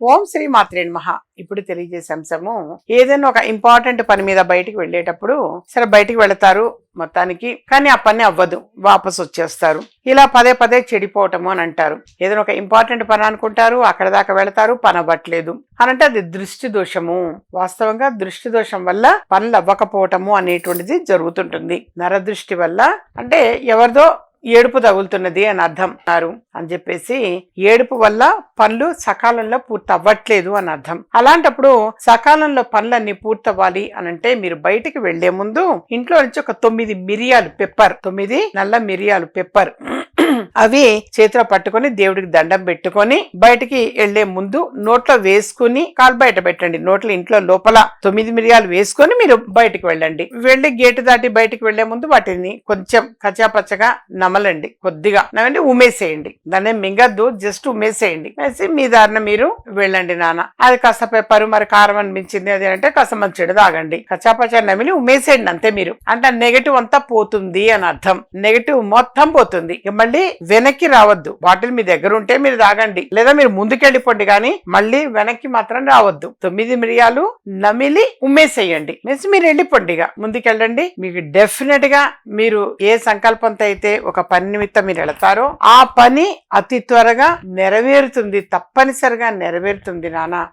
ఓం శ్రీ మాత్రే మహా ఇప్పుడు తెలియజేసే అంశము ఏదైనా ఒక ఇంపార్టెంట్ పని మీద బయటికి వెళ్ళేటప్పుడు సరే బయటికి వెళతారు మొత్తానికి కానీ ఆ పని అవ్వదు వాపసు వచ్చేస్తారు. ఇలా పదే పదే చెడిపోవటము అని అంటారు. ఏదైనా ఒక ఇంపార్టెంట్ పని అనుకుంటారు అక్కడ దాకా వెళతారు పని అవ్వట్లేదు. అని అంటే అది దృష్టి దోషము. వాస్తవంగా దృష్టి దోషం వల్ల పనులు అవ్వకపోవటము అనేటువంటిది జరుగుతుంటుంది. నరదృష్టి వల్ల అంటే ఎవరిదో ఏడుపు తగులుతున్నది అని అర్థం అన్నారు. అని చెప్పేసి ఏడుపు వల్ల పనులు సకాలంలో పూర్తి అవ్వట్లేదు అని అర్థం. అలాంటప్పుడు సకాలంలో పనులన్నీ పూర్తవ్వాలి అని అంటే మీరు బయటికి వెళ్ళే ముందు ఇంట్లో నుంచి ఒక తొమ్మిది మిరియాలు పెప్పర్ తొమ్మిది నల్ల మిరియాలు పెప్పర్ అవి చేతిలో పట్టుకొని దేవుడికి దండం పెట్టుకొని బయటికి వెళ్ళే ముందు నోట్లో వేసుకుని కాలు బయట పెట్టండి. నోట్లో ఇంట్లో లోపల తొమ్మిది మిరియాలు వేసుకొని మీరు బయటికి వెళ్ళండి. వెళ్ళి గేటు దాటి బయటికి వెళ్ళే ముందు వాటిని కొంచెం కచ్చాపచ్చగా నమలండి. కొద్దిగా నవ్వండి ఉమేసేయండి దాన్ని మింగద్దు. జస్ట్ ఉమేసేయండి వేసి మీ దారిన మీరు వెళ్ళండి నాన్న. అది కాస్త పెప్పరు మరి కారం అనిపించింది అది అంటే కాస్త మంచిది తాగండి. కచ్చాపచ్చ నమిలి ఉమేసేయండి అంతే మీరు. అంటే నెగటివ్ అంతా పోతుంది అని అర్థం. నెగటివ్ మొత్తం పోతుంది. మళ్ళీ వెనక్కి రావద్దు. బాటిల్ మీ దగ్గర ఉంటే మీరు తాగండి. లేదా మీరు ముందుకెళ్ళిపోండి కానీ మళ్ళీ వెనక్కి మాత్రం రావద్దు. తొమ్మిది మిరియాలు నమిలి ఉమ్మేసేయండి. మెస్ మీరు వెళ్ళిపోండి ఇక ముందుకెళ్ళండి. మీకు డెఫినెట్గా మీరు ఏ సంకల్పంతో అయితే ఒక పని నిమిత్తం మీరు వెళతారో ఆ పని అతి త్వరగా నెరవేరుతుంది. తప్పనిసరిగా నెరవేరుతుంది నాన్న